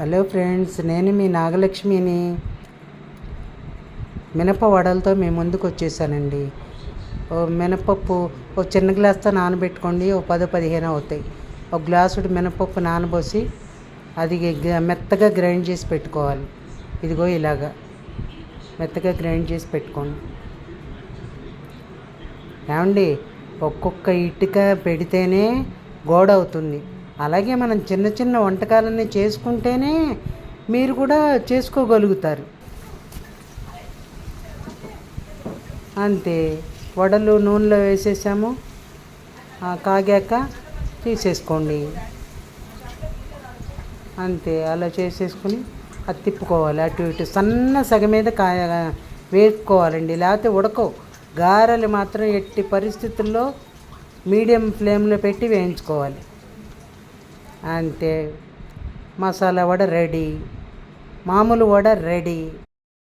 Hello friends నేను మీ నాగలక్ష్మిని. మినప వడలతో మీ ముందుకు వచ్చేసానండి. ఓ మినపప్పు ఒక చిన్న గ్లాస్తో నానబెట్టుకోండి ఓ పది పదిహేను అవుతాయి. ఒక గ్లాసుడు మినపప్పు నానబోసి అది గ- మెత్తగా గ్రైండ్ చేసి పెట్టుకోవాలి. ఇదిగో ఇలాగా. మెత్తగా గ్రైండ్ చేసి పెట్టుకోండి. ఏమండి ఒక్కొక్క ఇటుక పెడితేనే గోడ అవుతుంది అలాగే మనం చిన్న చిన్న వంటకాలన్నీ చేసుకుంటేనే మీరు కూడా చేసుకోగలుగుతారు. అంతే. వడలు నూనెలో వేసేసాము. కాగాక తీసేసుకోండి. అంతే అలా చేసేసుకుని అది తిప్పుకోవాలి. అటు ఇటు సన్న సగ మీద కాయ వేసుకోవాలండి లేకపోతే ఉడకవు. గారెలు మాత్రం ఎట్టి పరిస్థితుల్లో మీడియం ఫ్లేమ్లో పెట్టి వేయించుకోవాలి. అంతే మసాలా వడ రెడీ మామూలు వడ రెడీ.